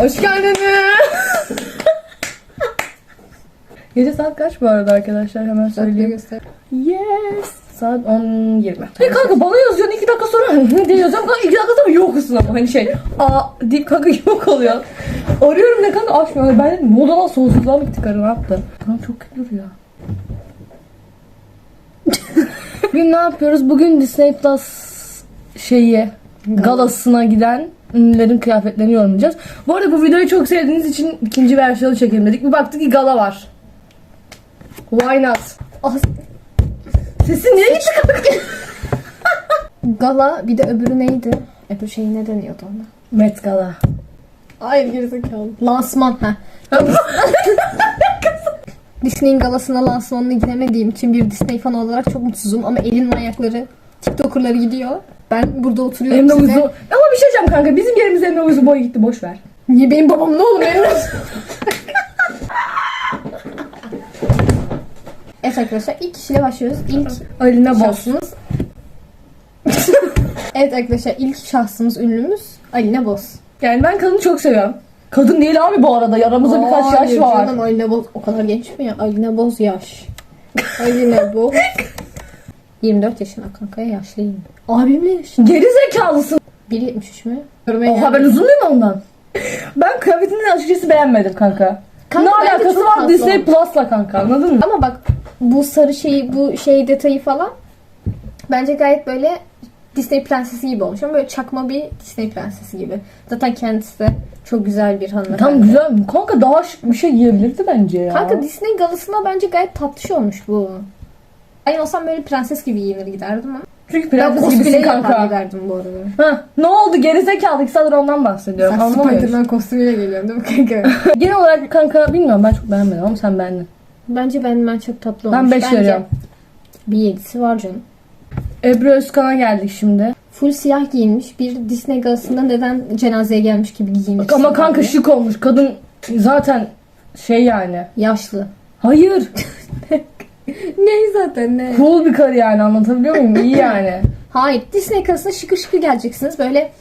Hoş geldiniz. Gece saat kaç bu arada arkadaşlar hemen söyleyeyim. göster. Yes. Saat 10.20. Hey kanka bana yazıyorsun 2 dakika sonra ne diye yazıyorum kanka 2 dakika sonra yoksun ama hani şey aa deyip kanka yok oluyor. Arıyorum ne kanka açmıyor. Ben dedim oldu lan sonsuzluğa mı gittik arı ne yaptı? Kanka çok kötü duruyor. Bugün ne yapıyoruz? Bugün Disney Plus şeyi galasına giden ünlülerin kıyafetlerini yorumlayacağız. Bu arada bu videoyu çok sevdiğiniz için ikinci versiyonu çekelim dedik. Bir baktık ki gala var. Why not? Ah, Sesin niye gitti kanka? Gala bir de öbürü neydi? Öbür şey ne deniyordu ona? Met Gala. Hayır gerizekalı. Lansman ha. Disney'in galasına lansmanına gidemediğim için bir Disney fanı olarak çok mutsuzum ama elin manyakları TikToker'ları gidiyor. Ben burada oturuyorum Emre size. Uzun. Ama bir şey diyeceğim kanka. Bizim yerimiz Emre Uzun boy gitti. Boş ver. Niye benim babam ne oğlum Emre? evet arkadaşlar ilk kişiyle başlıyoruz. İlk Eline boz. şahsımız. evet arkadaşlar ilk şahsımız ünlümüz Aline Boz. Yani ben kadını çok seviyorum. Kadın değil abi bu arada. Aramızda birkaç yaş var. Canım Aline Boz o kadar genç mi ya? Aline Boz yaş. Aline Boz 24 yaşında kanka yaşlıyım. Abimle yaşım. Geri zekalısın. 1.73 mü? Oha ben uzun muyum ondan? Ben kıyafetini açıkçası beğenmedim kanka. Kanka ne alakası var Disney. Plus'la kanka anladın mı? Ama bak bu sarı şeyi bu şey detayı falan bence gayet böyle Disney prensesi gibi olmuş ama böyle çakma bir Disney prensesi gibi. Zaten kendisi de çok güzel bir hanımefendi. Tam güzel. Kanka daha şık bir şey giyebilirdi bence ya. Kanka Disney galasına bence gayet tatlış olmuş bu. Ben olsam böyle prenses gibi giyinir giderdim ama. Çünkü Ben prenses gibisin cosplay yapar kanka. giderdim bu arada. Hah, ne oldu gerizekalı iki saattir ondan bahsediyorum. Sen. Spider-Man kostümüyle geliyorsun değil mi kanka? Genel olarak kanka bilmiyorum ben çok beğenmedim ama sen beğendin. bence ben ben çok tatlı olmuş. Ben 5 Bence veriyorum. Bir yedisi var canım. Ebru Özkan'a geldik şimdi. Full siyah giyinmiş. Bir Disney galasında neden cenazeye gelmiş gibi giyinmiş. Ama kanka şık olmuş. Kadın zaten şey yani. Yaşlı. Hayır. ne zaten ne? Cool bir karı yani anlatabiliyor muyum? İyi yani. Hayır. Disney galasına şıkır şıkır geleceksiniz. Böyle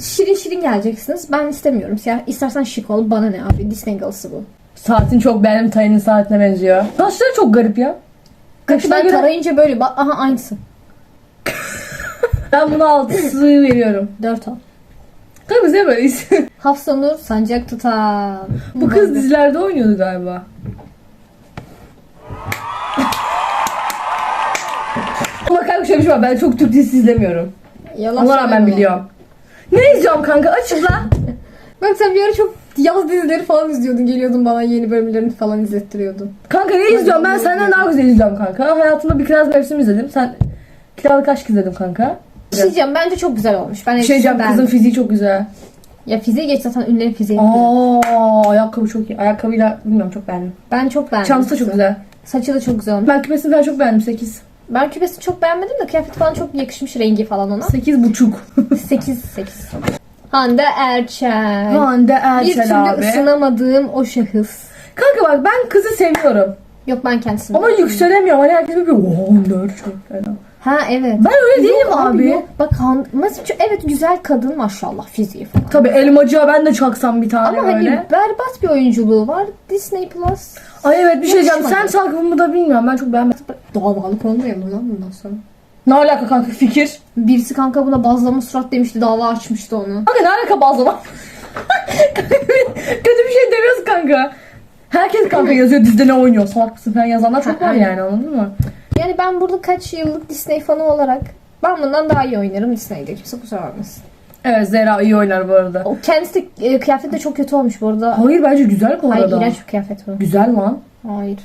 şirin şirin geleceksiniz. Ben istemiyorum siyah. İstersen şık ol. Bana ne abi? Disney galası bu. Saatin çok beğendim Tay'ın saatine benziyor. Saçları çok garip ya. Kaşına Ben göre tarayınca böyle bak. Aha aynısı. ben buna altısı veriyorum. 4 al. Kanka biz ne böyleyiz? Hafsanur sancak tutan. Bu kız dizilerde oynuyordu galiba. Şöyle bir şey var. Ben çok Türk dizisi izlemiyorum. Yalan Ona rağmen söyleme. biliyorum. Ne izliyorum kanka? Açıkla. Bak sen bir ara çok yaz dizileri falan izliyordun. Geliyordun bana yeni bölümlerini falan izlettiriyordun. Kanka ne izliyorum? Ben senden daha güzel izliyorum kanka. Hayatımda bir kiraz mevsim izledim. Sen kiralık aşk izledim kanka. Bir şey diyeceğim bence çok güzel olmuş. Ben Bir şey diyeceğim kızın fiziği çok güzel. Ya fiziği geç zaten ünlülerin fiziği. Aa ayakkabı çok iyi. Ayakkabıyla bilmiyorum çok beğendim. Ben çok beğendim. Çantası da çok güzel. Saçı da çok güzel olmuş. Ben küpesini falan çok beğendim 8. Ben küpesini çok beğenmedim de kıyafet falan çok yakışmış rengi falan ona. 8 buçuk. 8 8. Hande Erçel. Hande bir türlü Erçel abi. ısınamadığım o şahıs. Kanka bak ben kızı seviyorum. Yok ben kendisini. Ama yükselemiyorum. Hani herkes böyle ooo Hande Erçel falan. Ha evet. Ben öyle değilim Yok abi. yok. Bak Han nasıl evet güzel kadın maşallah fiziği falan. Tabi elmacığa ben de çaksam bir tane Ama hani böyle. berbat bir oyunculuğu var. Disney Plus. Ay evet bir şey diyeceğim. Sen Yakışmadı. çalgımı da bilmiyorum. Ben çok beğenmedim. Davalık mu lan bundan sonra? Ne alaka kanka fikir? Birisi kanka buna bazlama surat demişti dava açmıştı onu. Kanka ne alaka bazlama? Kötü bir şey demiyoruz kanka. Herkes kanka yazıyor dizide ne oynuyor salak mısın falan yazanlar çok var yani anladın mı? Yani ben burada kaç yıllık Disney fanı olarak ben bundan daha iyi oynarım Disney'de. Kimse kusura bakmasın. Evet Zehra iyi oynar bu arada. O kendisi de e, kıyafet de çok kötü olmuş bu arada. Hayır bence güzel bu Hayır arada. iğrenç bir kıyafet bu. Güzel lan. Hayır.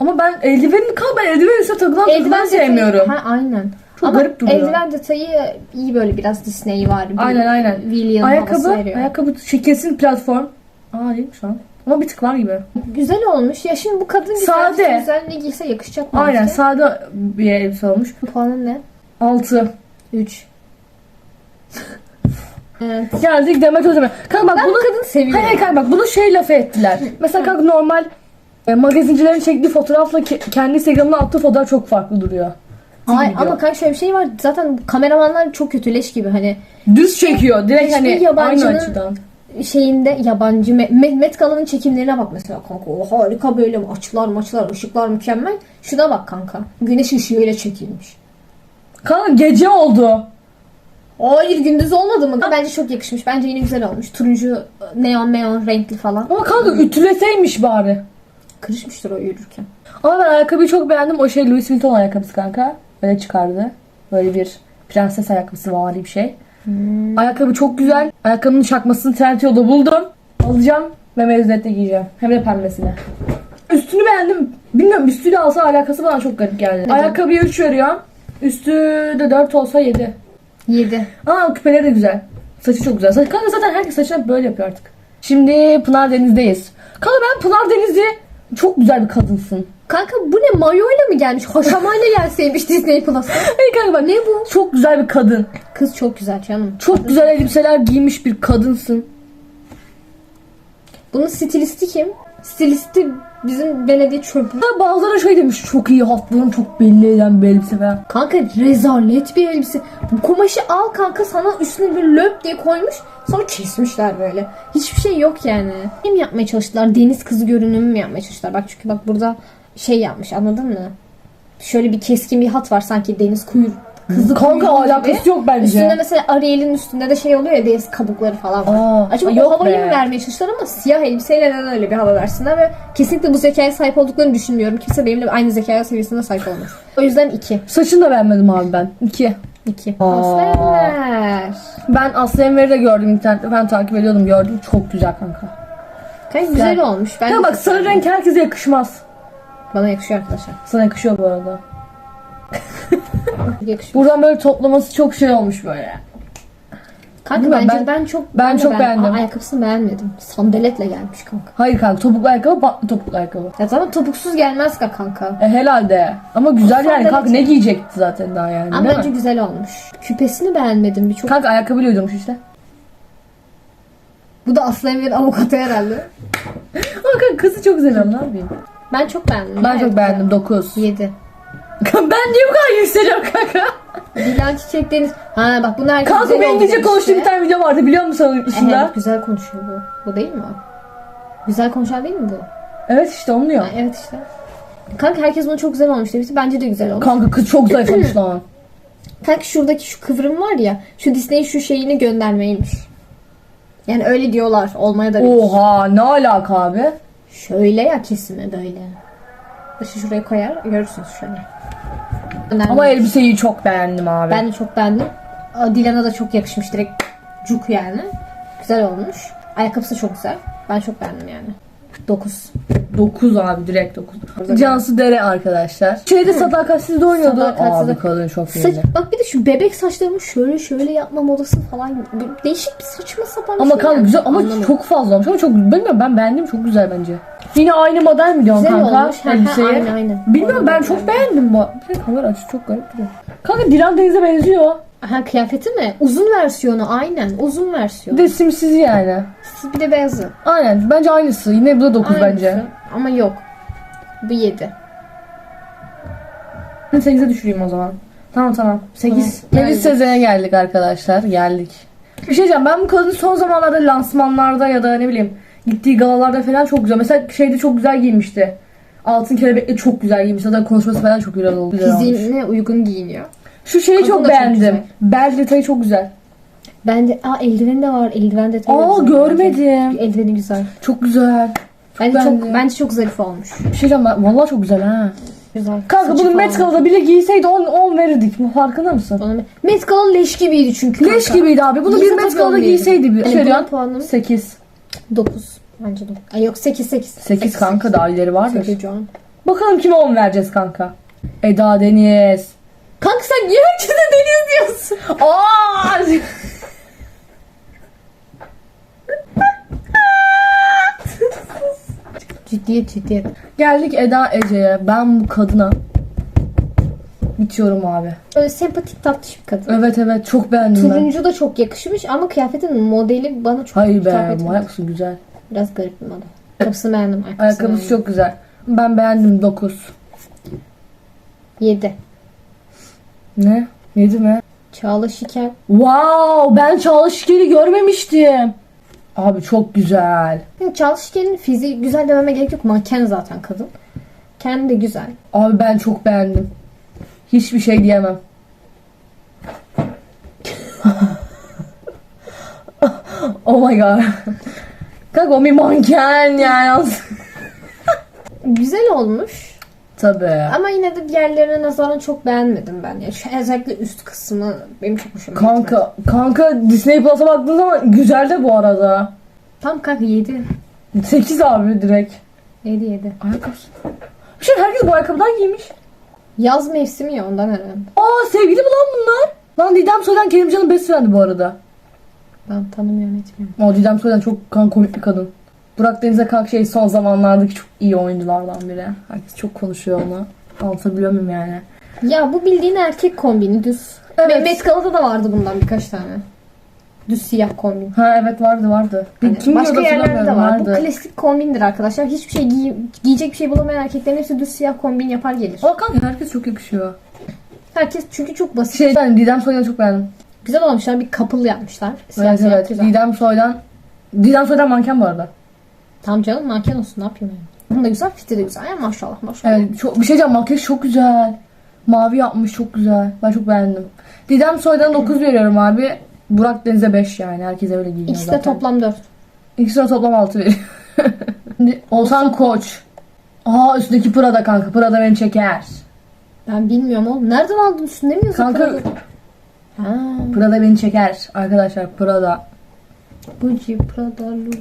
Ama ben eldivenin kal ben eldiven üstüne takılan detayı- sevmiyorum. Ha aynen. Çok Ama garip duruyor. eldiven detayı iyi böyle biraz Disney var. Bir Aynen aynen. William Ayakkabı, ayakkabı kesin platform. Aa değilmiş lan. Ama bir tık var gibi. Güzel olmuş. Ya şimdi bu kadın güzel, Sade. güzel ne giyse yakışacak mı? Aynen sade bir elbise olmuş. Puanın ne? 6. 3. evet. Geldik Demet Özdemir. Kanka bak Ben bunu... bu kadını seviyorum. Hayır kanka bak bunu şey lafı ettiler. Mesela kanka normal e, magazincilerin çektiği fotoğrafla ke- kendi Instagram'ına attığı fotoğraf çok farklı duruyor. Video. ama kanka şöyle bir şey var. Zaten kameramanlar çok kötü leş gibi hani Düz çekiyor. Direkt hani yabancının- aynı açıdan. Şeyinde yabancı Me- Me- Met Gala'nın çekimlerine bak mesela kanka. O harika böyle açılar maçlar ışıklar mükemmel. Şuna bak kanka. Güneş ışığıyla çekilmiş. Kanka gece oldu. Hayır gündüz olmadı mı? Bence çok yakışmış. Bence yine güzel olmuş. Turuncu neon neon renkli falan. Ama kanka ütüleseymiş bari. Kırışmıştır o yürürken. Ama ben ayakkabıyı çok beğendim. O şey Louis Vuitton ayakkabısı kanka. Böyle çıkardı. Böyle bir prenses ayakkabısı var bir şey. Ayakkabı çok güzel. Ayakkabının çakmasını Trendyol'da buldum. Alacağım ve mezuniyette giyeceğim. Hem de pembesine. Üstünü beğendim. Bilmiyorum üstüyle alsa alakası bana çok garip geldi. Ayakkabıya 3 veriyorum. Üstü de 4 olsa 7. 7. Aa küpeleri de güzel. Saçı çok güzel. Saç, kanka zaten herkes saçını böyle yapıyor artık. Şimdi Pınar Deniz'deyiz. Kanka ben Pınar Deniz'i çok güzel bir kadınsın. Kanka bu ne mayoyla mı gelmiş? Haşamayla gelseymiş Disney Plus'a. Hey kanka Ne bu? çok güzel bir kadın. Kız çok güzel canım. Çok güzel elbiseler giymiş bir kadınsın. Bunun stilisti kim? Stilisti bizim belediye çöpü. Ha, Bazıları şey demiş çok iyi hatlarını çok belli eden bir elbise falan. Kanka rezalet bir elbise. Bu kumaşı al kanka sana üstüne bir löp diye koymuş. Sonra kesmişler böyle. Hiçbir şey yok yani. Ne mi yapmaya çalıştılar? Deniz kızı görünümü mü yapmaya çalıştılar? Bak çünkü bak burada şey yapmış anladın mı? Şöyle bir keskin bir hat var sanki deniz kuyu kızı Kanka kuyruğu gibi. alakası yok bence. Üstünde mesela Ariel'in üstünde de şey oluyor ya deniz kabukları falan var. Aa, Acaba yok o havayı be. mı vermeye çalıştılar ama siyah elbiseyle neden öyle bir hava versinler ve kesinlikle bu zekaya sahip olduklarını düşünmüyorum. Kimse benimle aynı zekaya seviyesinde sahip olmaz. O yüzden 2. Saçını da beğenmedim abi ben. İki. 2. Aa. Aslenler. Ben Aslı Enver'i de gördüm internette. Ben takip ediyordum gördüm. Çok güzel kanka. Kanka güzel olmuş. Ben Ya de bak çok sarı beğendim. renk herkese yakışmaz. Bana yakışıyor arkadaşlar. Sana yakışıyor bu arada. Yakışıyor. Buradan böyle toplaması çok şey olmuş böyle. Kanka Bilmiyorum, bence ben- ben, çok ben çok beğendim. Aa, ayakkabısını beğenmedim. Sandaletle gelmiş kanka. Hayır kanka topuklu ayakkabı bantlı topuklu ayakkabı. Ya tamam topuksuz gelmez ka kanka. E, herhalde. Ama güzel yani kanka ne giyecekti zaten daha yani Ama bence mi? güzel olmuş. Küpesini beğenmedim bir çok. Kanka ayakkabıyla uydurmuş işte. Bu da Aslı Enver'in avukatı herhalde. Ama kanka kızı çok güzel ne yapayım? Ben çok beğendim. Ben çok beğendim 9. 7. ben niye bu kadar yükseliyorum kanka? Dilan Çiçek Deniz. Ha bak bunlar herkes Kanka güzel ben oldu İngilizce konuştuğum bir tane video vardı biliyor musun onun dışında? Evet güzel konuşuyor bu. Bu değil mi? Güzel konuşan değil mi bu? Evet işte onu diyor. Ha, evet işte. Kanka herkes bunu çok güzel olmuş demişti. Bence de güzel olmuş. Kanka kız çok zayıflamış lan. Kanka şuradaki şu kıvrım var ya. Şu Disney'in şu şeyini göndermeymiş. Yani öyle diyorlar. Olmaya da bilir. Oha ne alaka abi? Şöyle ya kesimi böyle. Başı şuraya koyar. Görürsünüz şöyle. Önemli. Ama elbiseyi çok beğendim abi. Ben de çok beğendim. Dilan'a da çok yakışmış direkt. Cuk yani. Güzel olmuş. Ayakkabısı çok güzel. Ben çok beğendim yani. 9. 9 abi direkt 9. Orada Cansu Dere arkadaşlar. Şeyde sadakatsiz de oynuyordu. Sadakatsiz de- Abi kadın çok Saç, iyiydi. bak bir de şu bebek saçlarımı şöyle şöyle yapma modası falan. Böyle Değişik bir saçma sapan bir Ama şey kanka yani. güzel ama Anlamadım. çok fazla olmuş ama çok bilmiyorum ben beğendim çok güzel bence. Yine aynı model mi diyorsun Güzel kanka olmuş. Ha, ha, aynen, aynen. Bilmiyorum ben çok beğendim bu. Bir de kamera açısı çok garip duruyor. Kanka Dilan Deniz'e benziyor. Ha kıyafeti mi? Uzun versiyonu aynen. Uzun Bir versiyonu. de simsiz yani. Siz bir de beyazı. Aynen bence aynısı. Yine bu da 9 Aynısı. bence. Ama yok. Bu 7. Ben 8'e düşüreyim o zaman. Tamam tamam. 8. Tamam, 8 geldik. sezene geldik arkadaşlar. Geldik. Bir şey diyeceğim. Ben bu kadını son zamanlarda lansmanlarda ya da ne bileyim gittiği galalarda falan çok güzel. Mesela şeyde çok güzel giymişti. Altın kelebekle çok güzel giymiş. Zaten konuşması falan çok güzel oldu. Güzel olmuş. Fiziğine uygun giyiniyor. Şu şeyi Kadın da çok çok beğendim. güzel. Bel detayı çok güzel. Bende aa eldiveni de var. Eldiven detayı da Aa güzel bence. görmedim. Eldiveni güzel. Çok güzel. Bence beğendim. çok bence çok zarif olmuş. Bir şey diyeceğim ben. Vallahi çok güzel ha. Güzel. Kanka Saçı bunu falan. Met Gala'da bile giyseydi 10, 10 verirdik. Bu farkında mısın? Ona- Met Gala leş gibiydi çünkü Leş kanka. gibiydi abi. Bunu bir Giyse Met tabii Gala'da giyseydi. Bir Yani şey buna diyorum. puanım 8. 9. Bence de. Ay yok 8 8. 8 kanka daha ileri vardır. 8 can. Bakalım kime 10 vereceğiz kanka. Eda Deniz. Kanka sen niye diyorsun? Aa! Ciddiyet ciddiyet. Geldik Eda Ece'ye. Ben bu kadına bitiyorum abi. Böyle sempatik tatlış bir kadın. Evet evet çok beğendim ben. Turuncu da çok yakışmış ama kıyafetin modeli bana çok Hayır hitap be etmedi. manyak mısın güzel. Biraz garip bir model. Ayakkabısını beğendim. Ayakkabısını Ayakkabısı çok güzel. Ben beğendim 9. 7. Ne? 7 mi? Çağla Şikel. Wow ben Çağla Şikel'i görmemiştim. Abi çok güzel. Yani Çalışken'in fiziği güzel dememe gerek yok. Manken zaten kadın. Kendi de güzel. Abi ben çok beğendim. Hiçbir şey diyemem. oh my god. Kanka o bir manken yani. Güzel olmuş. Tabii. Ama yine de diğerlerine nazaran çok beğenmedim ben. Yani şu özellikle üst kısmı benim çok hoşuma gitmedi. Kanka, kanka Disney Plus'a baktığın zaman güzel de bu arada. Tam kanka 7. 8 abi direkt. 7 7. Ayakkabısı. Şey herkes bu ayakkabıdan giymiş. Yaz mevsimi ya ondan herhalde. Aa sevgili mi lan bunlar? Lan Didem Soydan Kerimcan'ın best friend'i bu arada. Ben tanımıyorum etmiyorum. O Didem Soydan çok kan komik bir kadın. Burak Deniz'e kalk şey son zamanlardaki çok iyi oyunculardan biri. Herkes çok konuşuyor onu. Anlatabiliyor muyum yani? Ya bu bildiğin erkek kombini düz. Evet. Met Gala'da da vardı bundan birkaç tane. Düz siyah kombin. Ha evet vardı vardı. Hani kim başka yerlerde de var. Bu klasik kombindir arkadaşlar. Hiçbir şey giy- giyecek bir şey bulamayan erkeklerin hepsi düz siyah kombin yapar gelir. Ama kanka herkes çok yakışıyor. Herkes çünkü çok basit. Şey ben Didem Soydan'ı çok beğendim. Güzel olmuşlar. Bir couple yapmışlar. Siyah Evet siyah evet. güzel. Didem Soydan. Didem Soydan manken bu arada. Tamam canım manken olsun ne yapayım yani. Bunun da güzel fiti de güzel. Ya maşallah maşallah. Evet çok, bir şey diyeceğim makyaj çok güzel. Mavi yapmış çok güzel. Ben çok beğendim. Didem Soydan'a 9 veriyorum abi. Burak Deniz'e 5 yani. Herkes öyle giyiniyor İkisi de zaten. toplam 4. İkisine toplam 6 veriyor. Şimdi Oğuzhan Koç. Aa üstündeki Prada kanka. Prada beni çeker. Ben bilmiyorum oğlum. Nereden aldın üstünde mi yazıyor? Kanka Prada? Ha, Prada beni çeker. Arkadaşlar Prada. Gucci Prada Louis.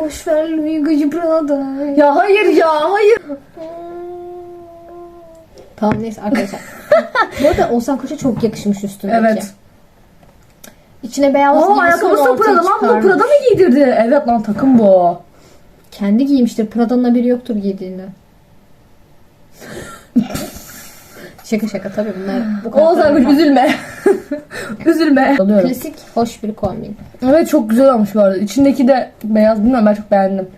Boş ver Louis Gucci Prada. Ya hayır ya hayır. Tamam neyse arkadaşlar. Bu arada Oğuzhan Koç'a çok yakışmış üstündeki. Evet. İçine beyaz Aa giymiş ayakkabısı da Prada lan. Bunu. Prada mı giydirdi? Evet lan takım bu. Kendi giymiştir. Prada'nın haberi yoktur giydiğinde. şaka şaka tabii bunlar bu kadar. Oğuzhan üzülme. üzülme. Alıyorum. Klasik hoş bir kombin. Evet çok güzel olmuş bu arada. İçindeki de beyaz bilmiyorum ben çok beğendim.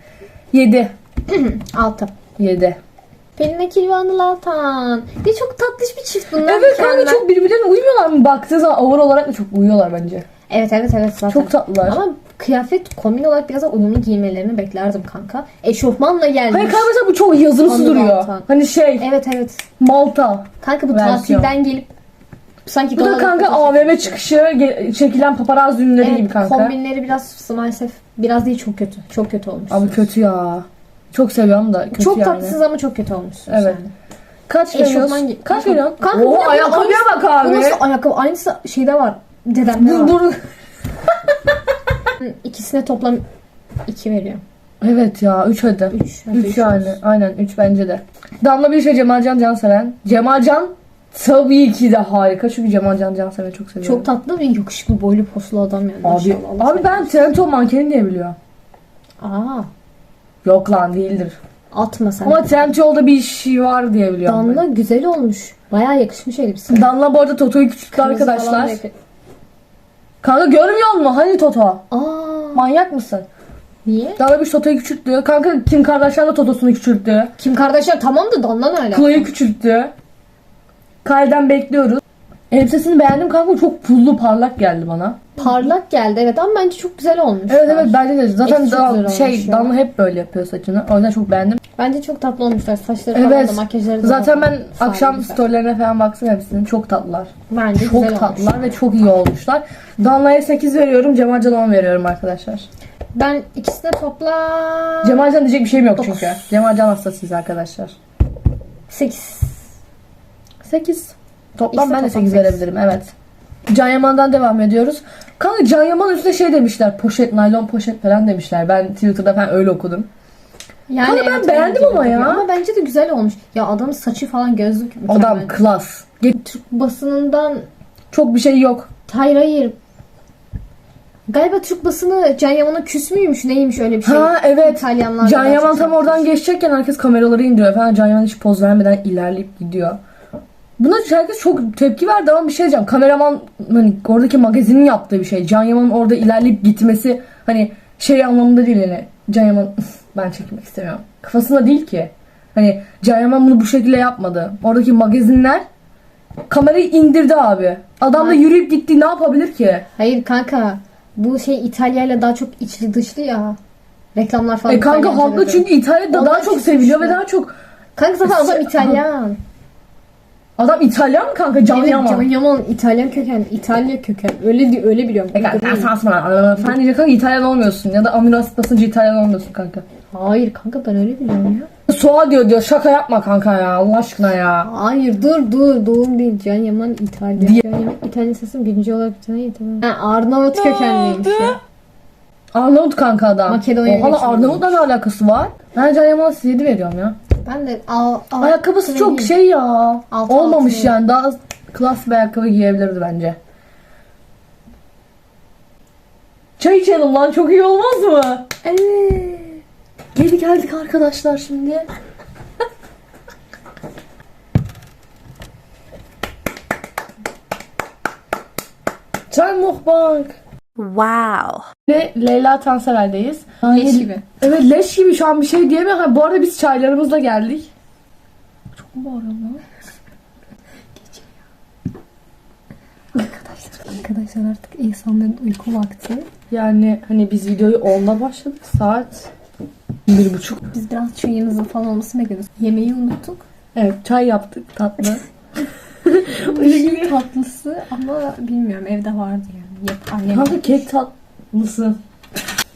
7. Altı. 7. Pelin Akil ve Anıl Altan. Ne çok tatlış bir çift bunlar. Evet kanka çok birbirlerine uymuyorlar mı? Baktığı zaman over olarak da çok uyuyorlar bence. Evet evet evet zaten. Çok tatlılar. Ama kıyafet kombin olarak biraz daha uyumlu giymelerini beklerdim kanka. Eşofmanla gelmiş. Hayır kanka mesela bu çok yazımsı Anladım, duruyor. tamam. Hani şey Evet evet. Malta. Kanka bu Versiyon. tatilden gelip sanki Bu da galada kanka AVM çıkışı ge- çekilen paparazzi ünlüleri Evet, gibi kanka. kombinleri biraz maalesef biraz değil çok kötü. Çok kötü olmuş. Abi kötü ya. Çok seviyorum da kötü çok yani. tatlısız ama çok kötü olmuşsun Evet. Kaç Eşofman veriyorsun? gi- Kaç veriyorsun? Kanka, bu ne? Ayakkabıya bak abi. Bu nasıl ayakkabı? Aynısı şeyde var. Dedemde Dur var. dur. İkisine toplam 2 veriyor. Evet ya 3 hadi. 3. 3 yani. Aynen 3 bence de. Damla bir şey Cemalcan Canseven. Cemalcan tabii ki de harika. Çünkü Cemalcan Canseven'i çok seviyorum. Çok tatlı ve yakışıklı boylu poslu adam yani. Abi, maşallah. Allah abi ben Trento mankeni diye biliyorum. Aa, Yok lan değildir. atma sen. Ama Trendyol'da bir işi var diye biliyorum. Danla ben. güzel olmuş. Bayağı yakışmış elbise. Danla bu arada Toto'yu küçülttü arkadaşlar. Kanka görmüyor musun? Hani Toto? Aa, Manyak mısın? niye? Danla bir Toto'yu küçülttü. Kanka Kim Kardashian da Toto'sunu küçülttü. Kim Kardashian tamam da Danla ne alaka? Chloe'yi küçülttü. Kyle'den bekliyoruz. Elbisesini beğendim kanka çok pullu parlak geldi bana. Parlak geldi evet ama bence çok güzel olmuş. Evet evet bence de zaten çok Dan- güzel şey olmuş ya. Hep böyle yapıyor saçını. O yüzden çok beğendim. Bence çok tatlı olmuşlar. Saçları falan Evet. da makyajları da Zaten ben akşam güzel. storylerine falan baktım hepsinin. Çok tatlılar. Bence Çok güzel tatlılar olmuş. ve çok iyi olmuşlar. Danla'ya 8 veriyorum. Cemalcan'a 10 veriyorum arkadaşlar. Ben ikisine toplam Cemalcan diyecek bir şeyim yok Dokuz. çünkü. Cemalcan hastasıyız arkadaşlar. 8. 8. Toplam İkisi ben de toplam 8 sekiz. verebilirim evet. Can Yaman'dan devam ediyoruz. Kanka Can Yaman üstüne şey demişler. Poşet, naylon poşet falan demişler. Ben Twitter'da falan öyle okudum. Yani Kanka ben beğendim ama ya. Ama bence de güzel olmuş. Ya adamın saçı falan gözlük. Adam klas. Ge- Türk basınından Çok bir şey yok. hayır hayır. Galiba Türk basını Can Yaman'a küs müymüş neymiş öyle bir şey. Ha evet. İtalyanlar Can Yaman tam oradan geçecekken herkes kameraları indiriyor falan. Can Yaman hiç poz vermeden ilerleyip gidiyor. Buna herkes çok tepki verdi ama bir şey diyeceğim. Kameraman hani oradaki magazinin yaptığı bir şey. Can Yaman'ın orada ilerleyip gitmesi hani şey anlamında değil yani. Can Yaman ben çekmek istemiyorum. Kafasında değil ki. Hani Can Yaman bunu bu şekilde yapmadı. Oradaki magazinler kamerayı indirdi abi. Adam da yürüyüp gitti ne yapabilir ki? Hayır kanka. Bu şey İtalya ile daha çok içli dışlı ya. Reklamlar falan. E kanka İtalyanca haklı dedi. çünkü İtalya'da Ondan daha çok seviliyor ve daha çok Kanka zaten adam İtalyan. Adam İtalyan mı kanka? Can Yaman. Can Yaman İtalyan köken, İtalya köken. Öyle di- öyle biliyorum. E kanka sen sansma. Sen diyecek kanka İtalyan olmuyorsun ya da amino asit basınca İtalyan olmuyorsun kanka. Hayır kanka ben öyle biliyorum ya. Soğa diyor diyor şaka yapma kanka ya Allah aşkına ya. Hayır dur dur doğum değil. Can Yaman İtalya. Diye- Can Yaman İtalya sesim birinci olarak bir tane. Ha, Arnavut kökenliymiş ya. Arnavut kanka adam. Makedonya Oha lan. Arnavut'la ne alakası var? Ben Can Yaman'a 7 veriyorum ya. Ben de al, al Ayakkabısı çok değil. şey ya. Altı Olmamış altı. yani. Daha klas bir ayakkabı giyebilirdi bence. Çay içelim lan çok iyi olmaz mı? Evet. Geri geldik arkadaşlar şimdi. Çay mukbang. Wow. Ve Leyla Tansever'deyiz. Leş gibi. Evet leş gibi şu an bir şey diyemiyorum. Ha, bu arada biz çaylarımızla geldik. Çok mu bağırıyorum lan? Arkadaşlar, arkadaşlar artık insanların uyku vakti. Yani hani biz videoyu 10'da başladık. Saat bir buçuk. Biz biraz çayınızın falan olmasını bekliyoruz. Yemeği unuttuk. Evet çay yaptık tatlı. Işın tatlısı ama bilmiyorum evde vardı yani. Yap, annem Kanka kek tatlısı.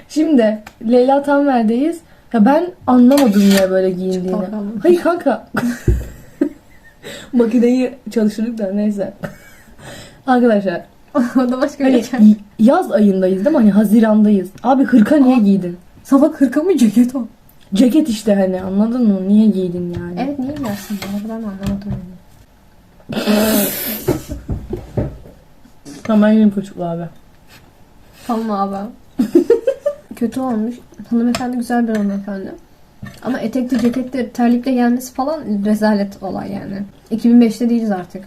Şimdi Leyla Tanver'deyiz. Ya ben anlamadım niye böyle giyindiğini. Bakalım. Hayır kanka. Makineyi çalıştırdık da neyse. Arkadaşlar o da başka hani y- yaz ayındayız değil mi? Hani Hazirandayız. Abi hırka niye giydin? Sabah kırka mı ceket o? Ceket işte hani anladın mı? Niye giydin yani? Evet niye kadar mı anlamadım. Tamam ben yiyeyim çocuklu abi. Tamam abi. Kötü olmuş. Hanımefendi güzel bir hanımefendi. Ama etekli, ceketli, terlikle gelmesi falan rezalet olay yani. 2005'te değiliz artık.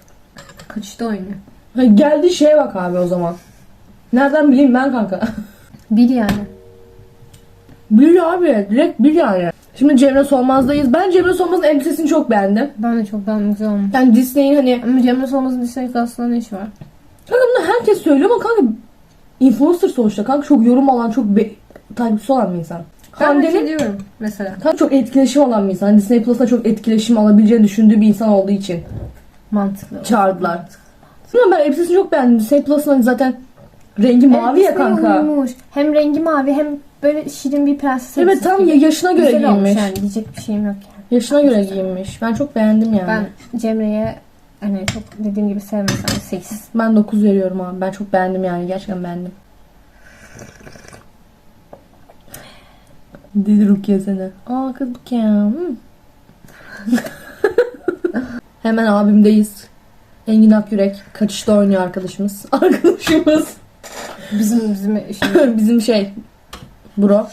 Kaçta oynuyor? Ha, Geldi şeye bak abi o zaman. Nereden bileyim ben kanka? Bir yani. bil abi. Direkt bil yani. Şimdi Cemre Solmaz'dayız. Ben Cemre Solmaz'ın elbisesini çok beğendim. Ben de çok beğendim güzel olmuş. Yani Disney'in hani... Ama Cemre Solmaz'ın Disney aslında ne işi var? Kanka bunu herkes söylüyor ama kanka... Influencer sonuçta kanka çok yorum alan, çok be- takipçisi olan bir insan. Hande'nin ediyorum mesela. kanka çok etkileşim alan bir insan. Disney Plus'ta çok etkileşim alabileceğini düşündüğü bir insan olduğu için Mantıklı. çağırdılar. Ama ben elbisesini çok beğendim. Disney Plus'ın hani zaten rengi mavi ya Disney'e kanka. uymuş. Hem rengi mavi hem böyle şirin bir prenses Evet elbisesi tam gibi. ya- yaşına göre Güzel olmuş giyinmiş. yani diyecek bir şeyim yok yani. Yaşına göre giyinmiş. Ben çok beğendim yani. Ben, Cemre'ye hani çok dediğim gibi sevmesem 8. 9 veriyorum abi. Ben çok beğendim yani. Gerçekten beğendim. Dedi Rukiye seni. Aa kız bu kim? Hmm. Hemen abimdeyiz. Engin Akyürek. Kaçışta oynuyor arkadaşımız. Arkadaşımız. Bizim bizim işimiz. Bizim şey. Bro.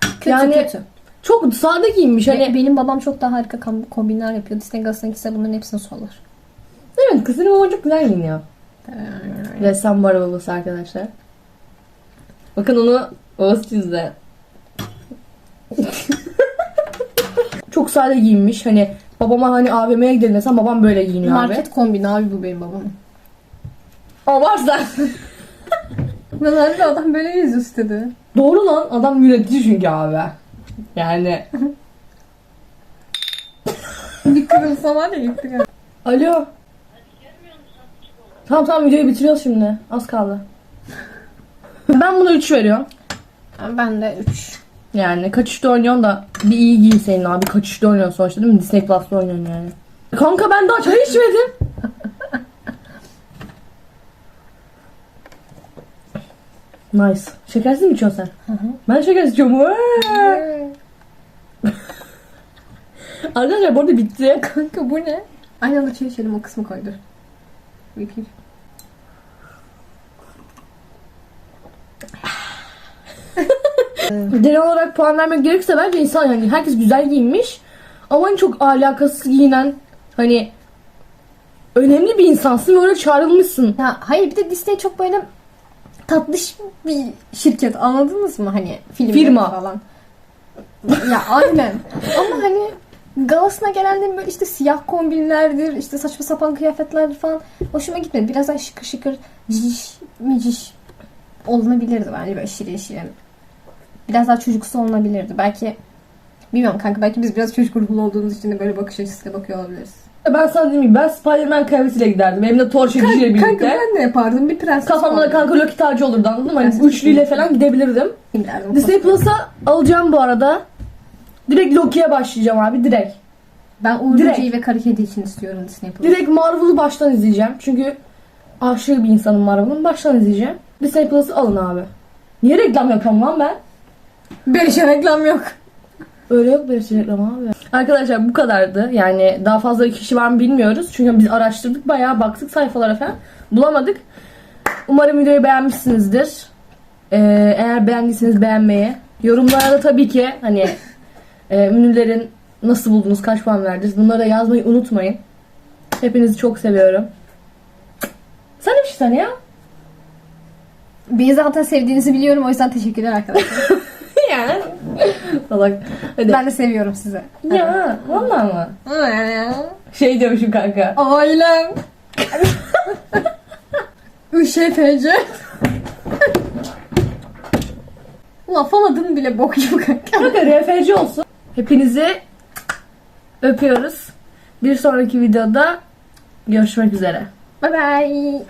Kötü Yani- kötü. Çok sade giyinmiş. Hani Be- benim babam çok daha harika kom- kombinler yapıyor. Disney Galası'na gitse bunların hepsini sorar. Evet kızın ama çok güzel giyiniyor. Ressam var babası arkadaşlar. Bakın onu Oğuz çizdi. Çok sade giyinmiş. Hani babama hani AVM'ye gidelim desem babam böyle giyiniyor Market kombini abi bu benim babamın. abi. O varsa. Ben harbi adam böyle yüz istedi. Doğru lan adam yönetici çünkü abi. Yani. Bir kırılsa var ya gitti. Alo. Tamam tamam videoyu bitiriyoruz şimdi. Az kaldı. ben buna 3 veriyorum. Ben de 3. Yani kaçışta oynuyorsun da bir iyi giyinseydin abi. Kaçışta oynuyorsun sonuçta değil mi? Disney Plus'ta oynuyorsun yani. Kanka ben daha çay içmedim. nice. Şekersiz mi içiyorsun sen? Ben şekersiz içiyorum. Arkadaşlar bu arada bitti. Kanka bu ne? Aynı anda çay içelim o kısmı koydu. Bakayım. Genel olarak puan vermek gerekirse bence insan yani herkes güzel giyinmiş. Ama hani çok alakasız giyinen hani önemli bir insansın ve oraya çağrılmışsın. Ya hayır bir de Disney çok böyle tatlış bir şirket anladınız mı hani filmleri Firma. falan. ya aynen. Ama hani galasına gelenlerin böyle işte siyah kombinlerdir, işte saçma sapan kıyafetlerdir falan hoşuma gitmedi. Biraz daha şıkır şıkır ciş miciş olunabilirdi bence böyle şirin şirin. Biraz daha çocuksu olunabilirdi. Belki bilmiyorum kanka belki biz biraz çocuk ruhlu olduğumuz için de böyle bakış açısıyla bakıyor olabiliriz. Ben sana diyeyim mi? Ben Spider-Man kıyafetiyle giderdim. Elimde Thor çekiciyle Kanka birlikte. ben de yapardım. Bir prenses Kafamda da kanka Loki tacı olurdu anladın mı? Hani üçlüyle falan gidebilirdim. giderdim. Disney Plus'a alacağım bu arada. Direkt Loki'ye başlayacağım abi direkt. Ben Uğur Direkt. Böceği ve Kara Kedi için istiyorum Disney Plus. Direkt Marvel'ı baştan izleyeceğim. Çünkü aşık bir insanım Marvel'ın. Baştan izleyeceğim. Disney Plus'ı alın abi. Niye reklam yapıyorum lan ben? Şey reklam yok. Öyle yok şey reklam abi. Arkadaşlar bu kadardı. Yani daha fazla kişi var mı bilmiyoruz. Çünkü biz araştırdık bayağı baktık sayfalara falan. Bulamadık. Umarım videoyu beğenmişsinizdir. Ee, eğer beğendiyseniz beğenmeyi. Yorumlara da tabii ki hani e, ünlülerin nasıl buldunuz, kaç puan verdiniz bunları da yazmayı unutmayın. Hepinizi çok seviyorum. Sen de bir şey ya. Beni zaten sevdiğinizi biliyorum o yüzden teşekkürler arkadaşlar. yani. Salak. Hadi. ben de seviyorum sizi. Ya vallahi mı? Şey diyormuşum kanka. Ailem. Üşefece. Laf aladın bile bok gibi kanka. Kanka RFC olsun. Hepinizi öpüyoruz. Bir sonraki videoda görüşmek üzere. Bye bye.